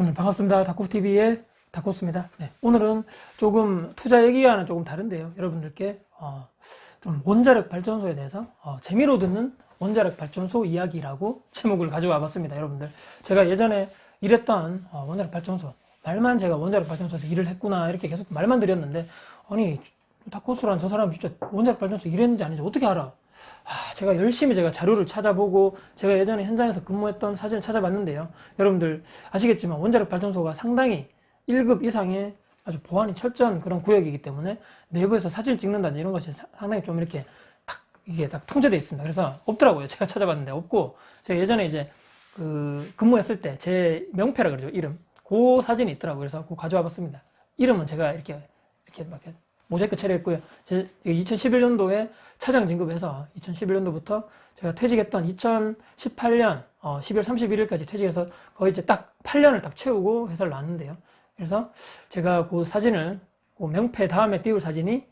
여러분 반갑습니다. 다쿠TV의 다쿠스입니다. 네, 오늘은 조금 투자 얘기와는 조금 다른데요. 여러분들께 어, 좀 원자력 발전소에 대해서 어, 재미로 듣는 원자력 발전소 이야기라고 제목을 가져와 봤습니다. 여러분들 제가 예전에 일했던 어, 원자력 발전소 말만 제가 원자력 발전소에서 일을 했구나 이렇게 계속 말만 드렸는데 아니 다코스란 저 사람 진짜 원자력 발전소 일했는지 아닌지 어떻게 알아? 아, 제가 열심히 제가 자료를 찾아보고 제가 예전에 현장에서 근무했던 사진을 찾아봤는데요. 여러분들 아시겠지만 원자력 발전소가 상당히 1급 이상의 아주 보안이 철저한 그런 구역이기 때문에 내부에서 사진을 찍는다든지 이런 것이 사- 상당히 좀 이렇게 딱 이게 딱 통제되어 있습니다. 그래서 없더라고요. 제가 찾아봤는데 없고 제가 예전에 이제 그 근무했을 때 제 명패라 그러죠. 이름. 그 사진이 있더라고요. 그래서 그거 가져와 봤습니다. 이름은 제가 이렇게 이렇게 막 모자이크 처리했고요. 제 2011년도에 차장 진급해서 2011년도부터 제가 퇴직했던 2018년 12월 31일까지 퇴직해서 거의 이제 딱 8년을 딱 채우고 회사를 나왔는데요. 그래서 제가 그 사진을 그 명패 다음에 띄울 사진이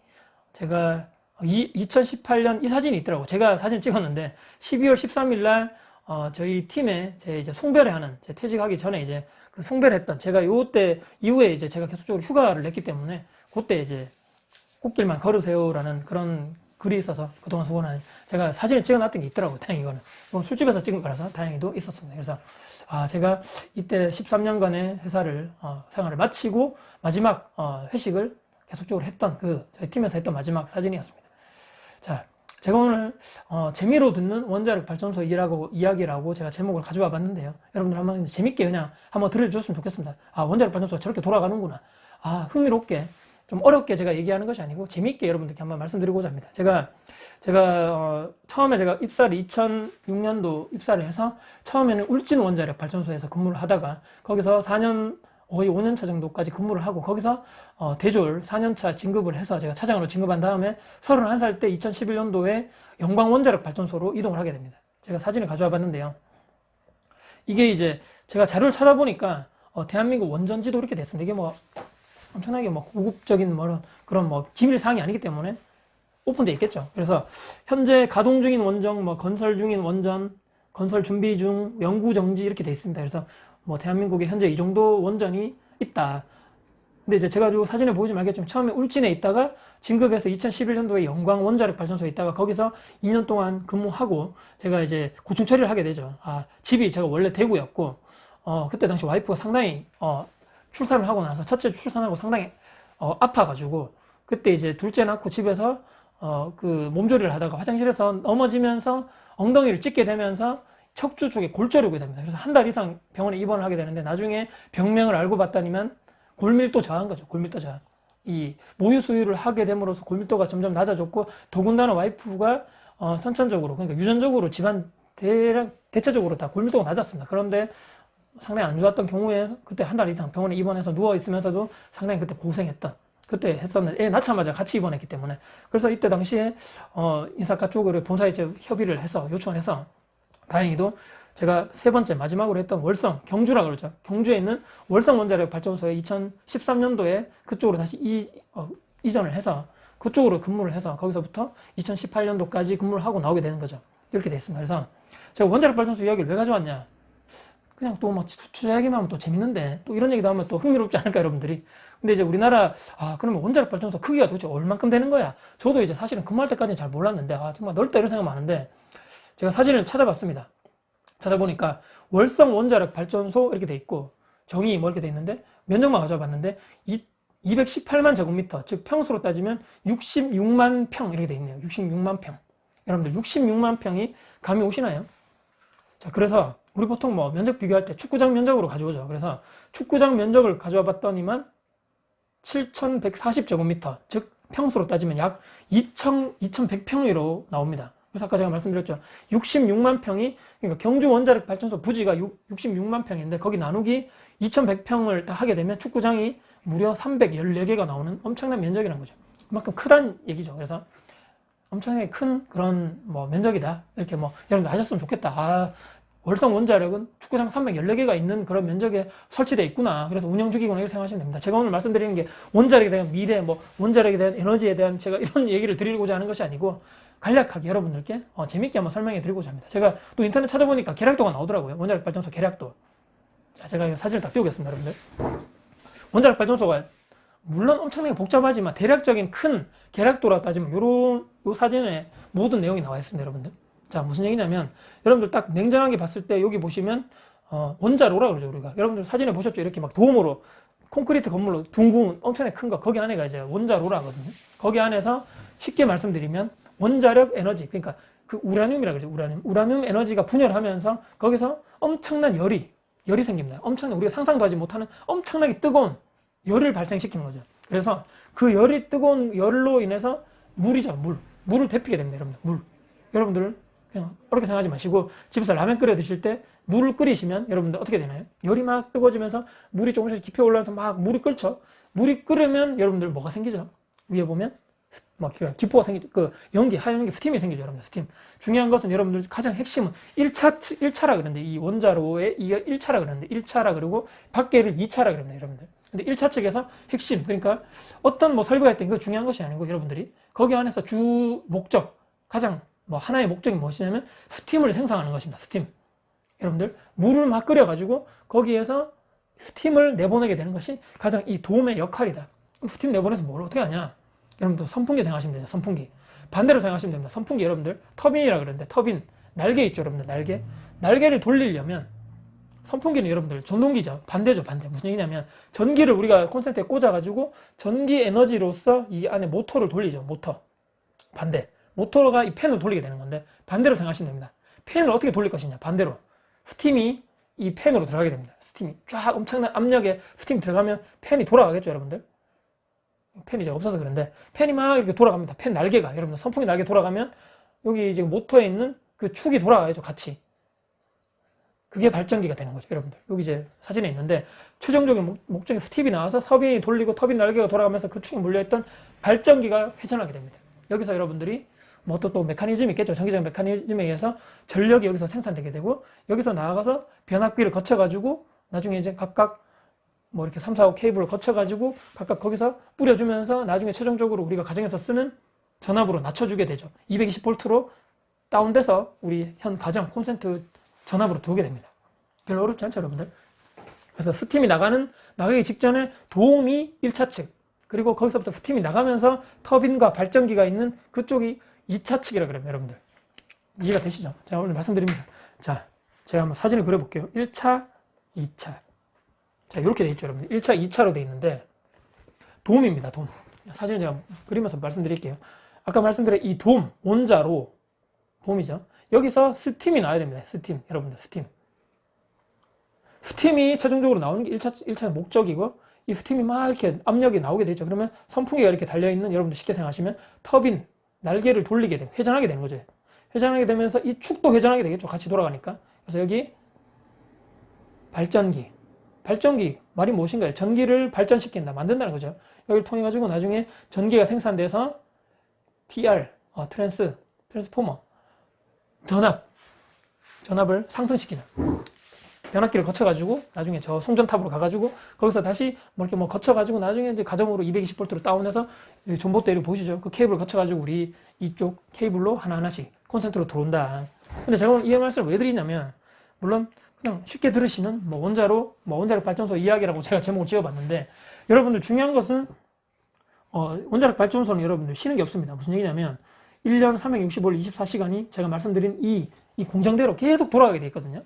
제가 이, 2018년 이 사진이 있더라고. 제가 사진 찍었는데 12월 13일 날 어, 저희 팀에 제 이제 송별회 하는 제 퇴직하기 전에 이제 그 송별했던 제가 요때 이후에 이제 제가 계속적으로 휴가를 냈기 때문에 그때 이제 꽃길만 걸으세요라는 그런 글이 있어서 그동안 수고한 제가 사진을 찍어놨던 게 있더라고요. 다행히 이거는. 이건 술집에서 찍은 거라서 다행히도 있었습니다. 그래서 아 제가 이때 13년간의 회사를 어, 생활을 마치고 마지막 어, 회식을 계속적으로 했던 그 저희 팀에서 했던 마지막 사진이었습니다. 자, 제가 오늘 어, 재미로 듣는 원자력 발전소 일하고 이야기라고 제가 제목을 가져와 봤는데요. 여러분들 한번 재밌게 그냥 한번 들어주셨으면 좋겠습니다. 아, 원자력 발전소가 저렇게 돌아가는구나. 아, 흥미롭게 좀 어렵게 제가 얘기하는 것이 아니고 재미있게 여러분들께 한번 말씀드리고자 합니다. 제가 제가 어, 처음에 제가 입사를 2006년도 입사를 해서 처음에는 울진 원자력 발전소에서 근무를 하다가 거기서 4년 거의 5년차 정도까지 근무를 하고 거기서 어, 대졸 4년차 진급을 해서 제가 차장으로 진급한 다음에 31살 때 2011년도에 영광 원자력 발전소로 이동을 하게 됩니다. 제가 사진을 가져와 봤는데요. 이게 이제 제가 자료를 찾아보니까 어, 대한민국 원전지도 이렇게 됐습니다. 이게 뭐 엄청나게 뭐 고급적인 뭐 그런 뭐 기밀 사항이 아니기 때문에 오픈돼 있겠죠. 그래서 현재 가동 중인 원전, 뭐 건설 중인 원전, 건설 준비 중, 연구 정지 이렇게 돼 있습니다. 그래서 뭐 대한민국에 현재 이 정도 원전이 있다. 근데 이제 제가 요 사진을 보여주면 알겠지만 처음에 울진에 있다가 진급해서 2011년도에 영광 원자력 발전소에 있다가 거기서 2년 동안 근무하고 제가 이제 고충 처리를 하게 되죠. 아, 집이 제가 원래 대구였고 어, 그때 당시 와이프가 상당히 어, 출산을 하고 나서 첫째 출산하고 상당히 어, 아파가지고 그때 이제 둘째 낳고 집에서 어, 그 몸조리를 하다가 화장실에서 넘어지면서 엉덩이를 찢게 되면서 척추 쪽에 골절이 오게 됩니다. 그래서 한 달 이상 병원에 입원을 하게 되는데 나중에 병명을 알고 봤더니만 골밀도 저하인 거죠. 골밀도 저하. 이 모유 수유를 하게 됨으로써 골밀도가 점점 낮아졌고 더군다나 와이프가 어, 선천적으로 그러니까 유전적으로 집안 대략 대체적으로 다 골밀도가 낮았습니다. 그런데 상당히 안 좋았던 경우에 그때 한 달 이상 병원에 입원해서 누워 있으면서도 상당히 그때 고생했던 그때 했었는데 애 낳자마자 같이 입원했기 때문에. 그래서 이때 당시에 어, 인사과 쪽으로 본사에 이제 협의를 해서 요청을 해서 다행히도 제가 세 번째 마지막으로 했던 월성 경주라 그러죠. 경주에 있는 월성 원자력 발전소에 2013년도에 그쪽으로 다시 이, 어, 이전을 해서 그쪽으로 근무를 해서 거기서부터 2018년도까지 근무를 하고 나오게 되는 거죠. 이렇게 돼 있습니다. 그래서 제가 원자력 발전소 이야기를 왜 가져왔냐 그냥 또뭐 투자 얘기만 하면 또 재밌는데 또 이런 얘기 나오면 또 흥미롭지 않을까 여러분들이. 근데 이제 우리나라 아 그러면 원자력 발전소 크기가 도대체 얼만큼 되는 거야? 저도 이제 사실은 근무할 때까지는 잘 몰랐는데 아 정말 넓다 이런 생각 많은데 제가 사진을 찾아봤습니다. 찾아보니까 월성 원자력 발전소 이렇게 돼 있고 정의 뭐 이렇게 돼 있는데 면적만 가져와 봤는데 이 218만 제곱미터 즉 평수로 따지면 66만 평 이렇게 돼 있네요. 66만 평. 여러분들 66만 평이 감이 오시나요? 자, 그래서 우리 보통 뭐 면적 비교할 때 축구장 면적으로 가져오죠. 그래서 축구장 면적을 가져와 봤더니만 7,140제곱미터, 즉 평수로 따지면 약 2,000, 2,100평으로 나옵니다. 그래서 아까 제가 말씀드렸죠. 66만 평이 그러니까 경주 원자력 발전소 부지가 6, 66만 평인데 거기 나누기 2,100평을 다 하게 되면 축구장이 무려 314개가 나오는 엄청난 면적이라는 거죠. 그만큼 크다는 얘기죠. 그래서 엄청나게 큰 그런 뭐 면적이다. 이렇게 뭐 여러분들 하셨으면 좋겠다. 아, 월성 원자력은 축구장 314개가 있는 그런 면적에 설치되어 있구나. 그래서 운영주기구나 이렇게 생각하시면 됩니다. 제가 오늘 말씀드리는 게 원자력에 대한 미래, 뭐 원자력에 대한 에너지에 대한 제가 이런 얘기를 드리고자 하는 것이 아니고 간략하게 여러분들께 어, 재밌게 한번 설명해 드리고자 합니다. 제가 또 인터넷 찾아보니까 계략도가 나오더라고요. 원자력 발전소 계략도. 자, 제가 사진을 딱 띄우겠습니다, 여러분들. 원자력 발전소가 물론 엄청나게 복잡하지만 대략적인 큰 계략도라 따지면 요런 요 사진에 모든 내용이 나와 있습니다, 여러분들. 자, 무슨 얘기냐면 여러분들 딱 냉정하게 봤을 때 여기 보시면 어, 원자로라 그러죠, 우리가. 여러분들 사진에 보셨죠? 이렇게 막 도움으로 콘크리트 건물로 둥근 엄청나게 큰 거 거기 안에가 이제 원자로라 하거든요. 거기 안에서 쉽게 말씀드리면 원자력 에너지 그러니까 그 우라늄이라 그러죠. 우라늄. 우라늄 에너지가 분열하면서 거기서 엄청난 열이 열이 생깁니다. 엄청난 우리가 상상도 하지 못하는 엄청나게 뜨거운 열을 발생시키는 거죠. 그래서 그 열이 뜨거운 열로 인해서 물이죠, 물. 물을 데피게 됩니다, 여러분들. 물. 여러분들 그냥 어렵게 생각하지 마시고 집에서 라면 끓여 드실 때 물을 끓이시면 여러분들 어떻게 되나요? 열이 막 뜨거워지면서 물이 조금씩 깊이 올라와서 막 물이 끓죠. 물이 끓으면 여러분들 뭐가 생기죠? 위에 보면 막 기포가 생기죠. 그 연기, 하얀 연기, 스팀이 생기죠, 여러분들. 스팀. 중요한 것은 여러분들 가장 핵심은 1차, 1차라 그러는데 이 원자로의 이게 1차라 그러는데 1차라 그러고 밖에를 2차라 그럽니다, 여러분들. 근데 1차 측에서 핵심, 그러니까 어떤 뭐 설비가 있든 그 중요한 것이 아니고 여러분들이 거기 안에서 주 목적, 가장 뭐 하나의 목적이 무엇이냐면 스팀을 생성하는 것입니다. 스팀. 여러분들 물을 막 끓여가지고 거기에서 스팀을 내보내게 되는 것이 가장 이 도움의 역할이다. 스팀 내보내서 뭘 어떻게 하냐? 여러분들 선풍기 생각하시면 되죠. 선풍기. 반대로 생각하시면 됩니다. 선풍기 여러분들 터빈이라 그러는데 터빈 날개 있죠, 여러분들 날개. 날개를 돌리려면 선풍기는 여러분들 전동기죠. 반대죠, 반대. 무슨 얘기냐면 전기를 우리가 콘센트에 꽂아가지고 전기 에너지로서 이 안에 모터를 돌리죠. 모터. 반대. 모터가 이 팬을 돌리게 되는 건데 반대로 생각하시면 됩니다. 팬을 어떻게 돌릴 것이냐? 반대로. 스팀이 이 팬으로 들어가게 됩니다. 스팀이 쫙 엄청난 압력에 스팀이 들어가면 팬이 돌아가겠죠, 여러분들? 팬이 이제 없어서 그런데 팬이 막 이렇게 돌아갑니다. 팬 날개가 여러분들 선풍기 날개 돌아가면 여기 지금 모터에 있는 그 축이 돌아가야죠, 같이. 그게 발전기가 되는 거죠, 여러분들. 여기 이제 사진에 있는데 최종적인 목, 적인 스팀이 나와서 터빈이 돌리고 터빈 날개가 돌아가면서 그 축이 물려있던 발전기가 회전하게 됩니다. 여기서 여러분들이 뭐 또 또 메커니즘이 있겠죠. 전기적 메커니즘에 의해서 전력이 여기서 생산되게 되고 여기서 나아가서 변압기를 거쳐가지고 나중에 이제 각각 뭐 이렇게 3, 4, 5 케이블을 거쳐가지고 각각 거기서 뿌려주면서 나중에 최종적으로 우리가 가정에서 쓰는 전압으로 낮춰주게 되죠. 220V로 다운돼서 우리 현 가정 콘센트 전압으로 들어오게 됩니다. 별로 어렵지 않죠, 여러분들? 그래서 스팀이 나가는, 나가기 직전에 도움이 1차 측, 그리고 거기서부터 스팀이 나가면서 터빈과 발전기가 있는 그쪽이 2차 측이라 그래요, 여러분들. 이해가 되시죠? 제가 오늘 말씀드립니다. 자, 제가 한번 사진을 그려볼게요. 1차, 2차. 자, 이렇게 돼 있죠, 여러분들. 1차, 2차로 돼 있는데, 돔입니다, 돔. 사진을 제가 그리면서 말씀드릴게요. 아까 말씀드린 이 돔, 원자로, 돔이죠. 여기서 스팀이 나와야 됩니다. 스팀. 여러분들, 스팀. 스팀이 최종적으로 나오는 게 1차, 1차 목적이고, 이 스팀이 막 이렇게 압력이 나오게 되죠. 그러면 선풍기가 이렇게 달려있는 여러분들 쉽게 생각하시면 터빈, 날개를 돌리게 되고 회전하게 되는 거죠. 회전하게 되면서 이 축도 회전하게 되겠죠. 같이 돌아가니까. 그래서 여기 발전기. 발전기 말이 무엇인가요? 전기를 발전시킨다, 만든다는 거죠. 여기를 통해 가지고 나중에 전기가 생산돼서 TR, 어, 트랜스, 트랜스포머, 전압, 전압을 상승시키는 변압기를 거쳐가지고 나중에 저 송전탑으로 가가지고 거기서 다시 뭐 이렇게 뭐 거쳐가지고 나중에 이제 가정으로 220V로 다운해서 전봇대를 보시죠. 그 케이블 거쳐가지고 우리 이쪽 케이블로 하나하나씩 콘센트로 들어온다. 근데 제가 이 말씀을 왜 드리냐면 물론 그냥 쉽게 들으시는 뭐 원자로 뭐 원자력 발전소 이야기라고 제가 제목을 지어봤는데 여러분들 중요한 것은 어, 원자력 발전소는 여러분들 쉬는 게 없습니다. 무슨 얘기냐면 1년 365일 24시간이 제가 말씀드린 이, 이 공정대로 계속 돌아가게 돼 있거든요.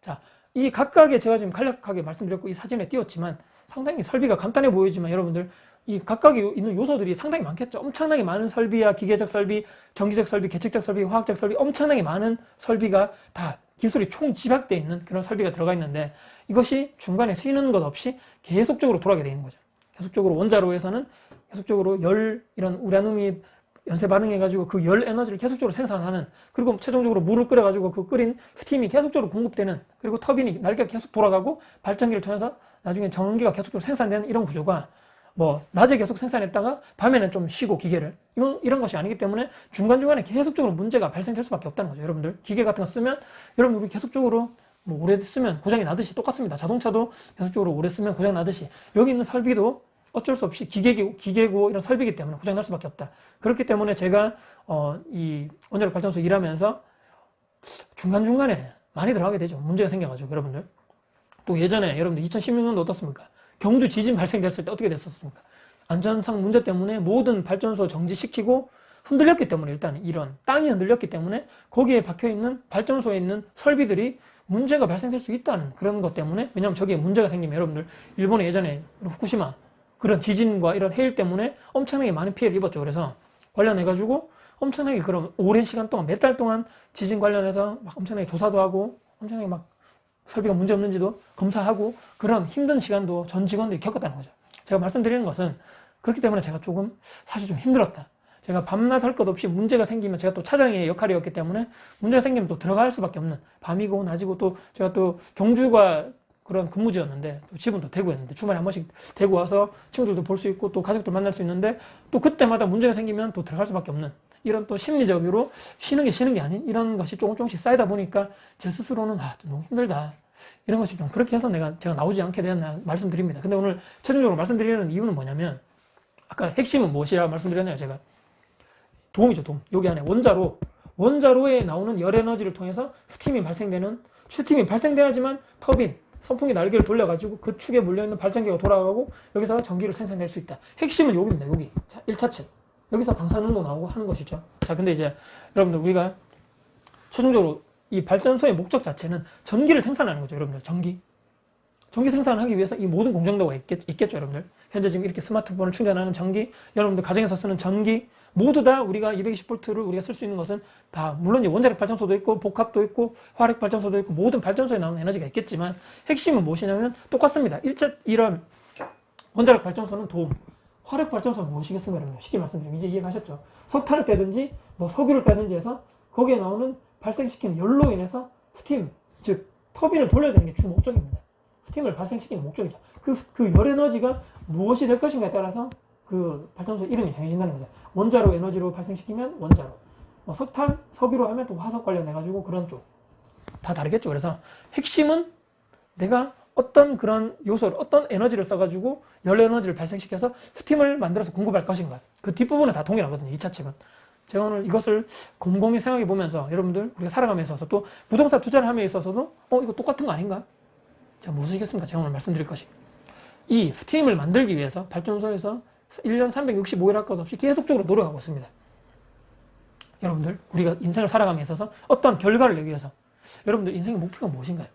자, 이 각각의 제가 지금 간략하게 말씀드렸고 이 사진에 띄웠지만 상당히 설비가 간단해 보이지만 여러분들 이 각각에 있는 요소들이 상당히 많겠죠. 엄청나게 많은 설비야 기계적 설비, 전기적 설비, 계측적 설비, 화학적 설비 엄청나게 많은 설비가 다 기술이 총 집약되어 있는 그런 설비가 들어가 있는데 이것이 중간에 쉬는 것 없이 계속적으로 돌아가게 되어 있는 거죠. 계속적으로 원자로에서는 계속적으로 열 이런 우라늄이 연쇄 반응해가지고 그 열 에너지를 계속적으로 생산하는 그리고 최종적으로 물을 끓여가지고 그 끓인 스팀이 계속적으로 공급되는 그리고 터빈이 날개가 계속 돌아가고 발전기를 통해서 나중에 전기가 계속적으로 생산되는 이런 구조가 뭐 낮에 계속 생산했다가 밤에는 좀 쉬고 기계를 이런 이런 것이 아니기 때문에 중간 중간에 계속적으로 문제가 발생될 수밖에 없다는 거죠. 여러분들 기계 같은 거 쓰면 여러분 우리 계속적으로 뭐 오래 쓰면 고장이 나듯이 똑같습니다. 자동차도 계속적으로 오래 쓰면 고장 나듯이 여기 있는 설비도 어쩔 수 없이 기계고, 기계고 이런 설비이기 때문에 고장날 수밖에 없다. 그렇기 때문에 제가 어, 이 원자력 발전소 일하면서 중간중간에 많이 들어가게 되죠. 문제가 생겨가지고 여러분들. 또 예전에 여러분들 2016년도 어떻습니까? 경주 지진 발생됐을 때 어떻게 됐었습니까? 안전상 문제 때문에 모든 발전소 정지시키고 흔들렸기 때문에 일단 이런 땅이 흔들렸기 때문에 거기에 박혀 있는 발전소에 있는 설비들이 문제가 발생될 수 있다는 그런 것 때문에 왜냐하면 저기에 문제가 생기면 여러분들 일본에 예전에 후쿠시마 그런 지진과 이런 해일 때문에 엄청나게 많은 피해를 입었죠. 그래서 관련해 가지고 엄청나게 그런 오랜 시간 동안 몇 달 동안 지진 관련해서 막 엄청나게 조사도 하고 엄청나게 막 설비가 문제 없는지도 검사하고 그런 힘든 시간도 전 직원들이 겪었다는 거죠. 제가 말씀드리는 것은 그렇기 때문에 제가 조금 사실 좀 힘들었다. 제가 밤낮 할 것 없이 문제가 생기면 제가 또 차장의 역할이었기 때문에 문제가 생기면 또 들어갈 수밖에 없는 밤이고 낮이고 또 제가 또 경주가 그런 근무지였는데 또 집은 또 대구였는데 주말에 한 번씩 대구 와서 친구들도 볼 수 있고 또 가족들 만날 수 있는데 또 그때마다 문제가 생기면 또 들어갈 수밖에 없는 이런 또 심리적으로 쉬는 게 쉬는 게 아닌 이런 것이 조금 조금씩 쌓이다 보니까 제 스스로는 아, 좀 너무 힘들다. 이런 것이 좀 그렇게 해서 내가 제가 나오지 않게 되었나 말씀드립니다. 근데 오늘 최종적으로 말씀드리는 이유는 뭐냐면 아까 핵심은 무엇이라고 말씀드렸나요? 제가 도움이죠, 도움. 여기 안에 원자로 원자로에 나오는 열 에너지를 통해서 스팀이 발생되는 스팀이 발생돼야지만 터빈 선풍기 날개를 돌려가지고 그 축에 물려있는 발전기가 돌아가고 여기서 전기를 생산될 수 있다. 핵심은 여기입니다. 여기. 자, 1차측. 여기서 방사능도 나오고 하는 것이죠. 자, 근데 이제 여러분들 우리가 최종적으로 이 발전소의 목적 자체는 전기를 생산하는 거죠. 여러분들 전기. 전기 생산하기 위해서 이 모든 공정도가 있겠, 있겠 죠, 여러분들. 현재 지금 이렇게 스마트폰을 충전하는 전기, 여러분들 가정에서 쓰는 전기, 모두 다 우리가 220V를 우리가 쓸 수 있는 것은 다, 물론 원자력 발전소도 있고, 복합도 있고, 화력 발전소도 있고, 모든 발전소에 나오는 에너지가 있겠지만, 핵심은 무엇이냐면 똑같습니다. 일차, 이런 원자력 발전소는 도움. 화력 발전소는 무엇이겠습니까, 여러분? 쉽게 말씀드리면 이제 이해가셨죠? 석탄을 떼든지, 뭐 석유를 떼든지 해서 거기에 나오는 발생시키는 열로 인해서 스팀, 즉, 터빈을 돌려야 되는 게 주 목적입니다. 스팀을 발생시키는 목적이죠. 그, 그 열 에너지가 무엇이 될 것인가에 따라서 그 발전소 이름이 정해진다는 거죠. 원자로 에너지로 발생시키면 원자로. 뭐 석탄, 석유로 하면 또 화석 관련해가지고 그런 쪽. 다 다르겠죠. 그래서 핵심은 내가 어떤 그런 요소를, 어떤 에너지를 써가지고 열 에너지를 발생시켜서 스팀을 만들어서 공급할 것인가. 그 뒷부분은 다 동일하거든요. 2차 측은. 제가 오늘 이것을 곰곰이 생각해 보면서 여러분들 우리가 살아가면서 있어서 또 부동산 투자를 함에 있어서도 어, 이거 똑같은 거 아닌가? 자, 무엇이겠습니까? 제가 오늘 말씀드릴 것이. 이 스팀을 만들기 위해서 발전소에서 1년 365일 할 것 없이 계속적으로 노력하고 있습니다. 여러분들, 우리가 인생을 살아감에 있어서 어떤 결과를 내기 위해서 여러분들 인생의 목표가 무엇인가요?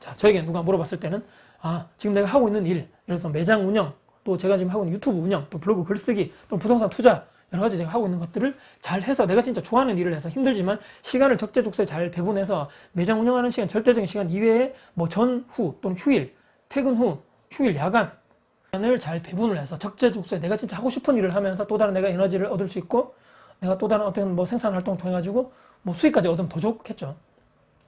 자, 저에게 누가 물어봤을 때는 아, 지금 내가 하고 있는 일, 예를 들어서 매장 운영, 또 제가 지금 하고 있는 유튜브 운영, 또 블로그 글쓰기, 또 부동산 투자, 여러 가지 제가 하고 있는 것들을 잘 해서 내가 진짜 좋아하는 일을 해서 힘들지만 시간을 적재적소에 잘 배분해서 매장 운영하는 시간, 절대적인 시간 이외에 뭐 전 후 또는 휴일, 퇴근 후, 휴일, 야간, 을잘 배분을 해서 적재적소에 내가 진짜 하고 싶은 일을 하면서 또 다른 내가 에너지를 얻을 수 있고 내가 또 다른 어떤 뭐 생산 활동을 통해 가지고 뭐 수익까지 얻으면 더 좋겠죠.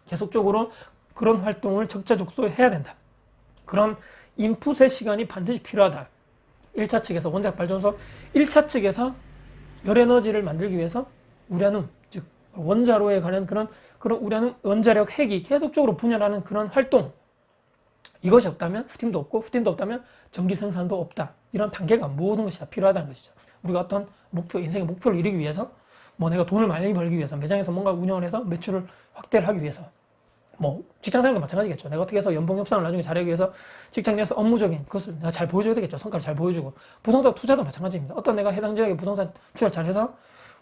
계속적으로 그런 활동을 적재적소에 해야 된다. 그런 인풋의 시간이 반드시 필요하다. 1차 측에서 원자력 발전소 1차 측에서 열 에너지를 만들기 위해서 우라늄 즉 원자로에 관한 그런 그런 우라늄 원자력 핵이 계속적으로 분열하는 그런 활동 이것이 없다면 스팀도 없고 스팀도 없다면 전기 생산도 없다. 이런 단계가 모든 것이 다 필요하다는 것이죠. 우리가 어떤 목표, 인생의 목표를 이루기 위해서 뭐 내가 돈을 많이 벌기 위해서 매장에서 뭔가 운영을 해서 매출을 확대를 하기 위해서 뭐 직장 생활도 마찬가지겠죠. 내가 어떻게 해서 연봉 협상을 나중에 잘하기 위해서 직장 내에서 업무적인 그것을 내가 잘 보여줘야 되겠죠. 성과를 잘 보여주고 부동산 투자도 마찬가지입니다. 어떤 내가 해당 지역에 부동산 투자를 잘해서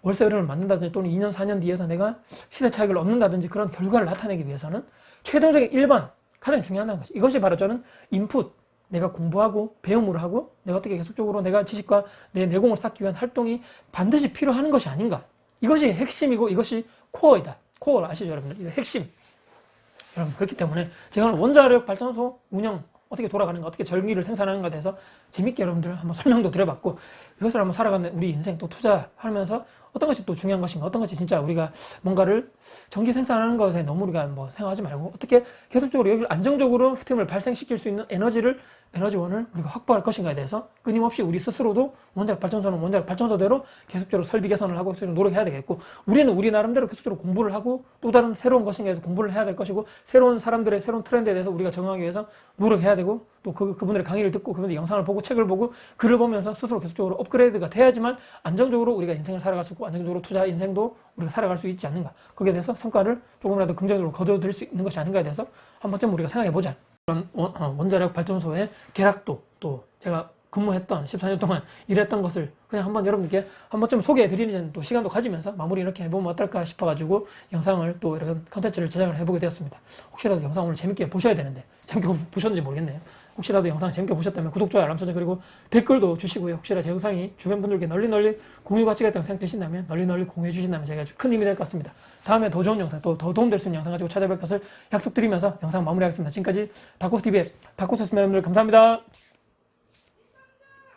월세 흐름을 만든다든지 또는 2년 4년 뒤에서 내가 시세 차익을 얻는다든지 그런 결과를 나타내기 위해서는 최종적인 1번 가장 중요한 것이 이것이 바로 저는 인풋 내가 공부하고 배움을 하고 내가 어떻게 계속적으로 내가 지식과 내 내공을 쌓기 위한 활동이 반드시 필요한 것이 아닌가. 이것이 핵심이고 이것이 코어이다. 코어 아시죠 여러분들? 이거 핵심. 여러분 그렇기 때문에 제가 원자력 발전소 운영 어떻게 돌아가는가 어떻게 전기를 생산하는가에 대해서 재밌게 여러분들 한번 설명도 드려봤고 이것을 한번 살아가는 우리 인생 또 투자하면서 어떤 것이 또 중요한 것인가? 어떤 것이 진짜 우리가 뭔가를 전기 생산하는 것에 너무 우리가 뭐 생각하지 말고 어떻게 계속적으로 여기를 안정적으로 스팀을 발생시킬 수 있는 에너지를 에너지원을 우리가 확보할 것인가에 대해서 끊임없이 우리 스스로도 원자력 발전소는 원자력 발전소대로 계속적으로 설비 개선을 하고 계속 노력해야 되겠고 우리는 우리 나름대로 계속적으로 공부를 하고 또 다른 새로운 것인가에 대해서 공부를 해야 될 것이고 새로운 사람들의 새로운 트렌드에 대해서 우리가 적응하기 위해서 노력해야 되고 또 그, 그분들의 강의를 듣고 그분들의 영상을 보고 책을 보고 글을 보면서 스스로 계속적으로 업그레이드가 돼야지만 안정적으로 우리가 인생을 살아갈 수 있고 안정적으로 투자 인생도 우리가 살아갈 수 있지 않는가. 거기에 대해서 성과를 조금이라도 긍정적으로 거둬들일 수 있는 것이 아닌가에 대해서 한 번쯤 우리가 생각해 보자 그런 원- 어, 원자력 발전소의 계략도 또 제가 근무했던 14년 동안 일했던 것을 그냥 한번 여러분께 한 번쯤 소개해 드리는 또 시간도 가지면서 마무리 이렇게 해보면 어떨까 싶어가지고 영상을 또 이런 컨텐츠를 제작을 해보게 되었습니다. 혹시라도 영상 오늘 재밌게 보셔야 되는데 재밌게 보셨는지 모르겠네요. 혹시라도 영상 재밌게 보셨다면 구독, 좋아요, 알람 설정 그리고 댓글도 주시고요. 혹시라도 제 영상이 주변 분들께 널리 널리 공유 가치가 있다고 생각되신다면 널리 널리 공유해 주신다면 제가 아주 큰 힘이 될 것 같습니다. 다음에 더 좋은 영상 또 더 도움될 수 있는 영상 가지고 찾아뵐 것을 약속드리면서 영상 마무리하겠습니다. 지금까지 다코스TV의 다코스였습니다. 여러분들 감사합니다.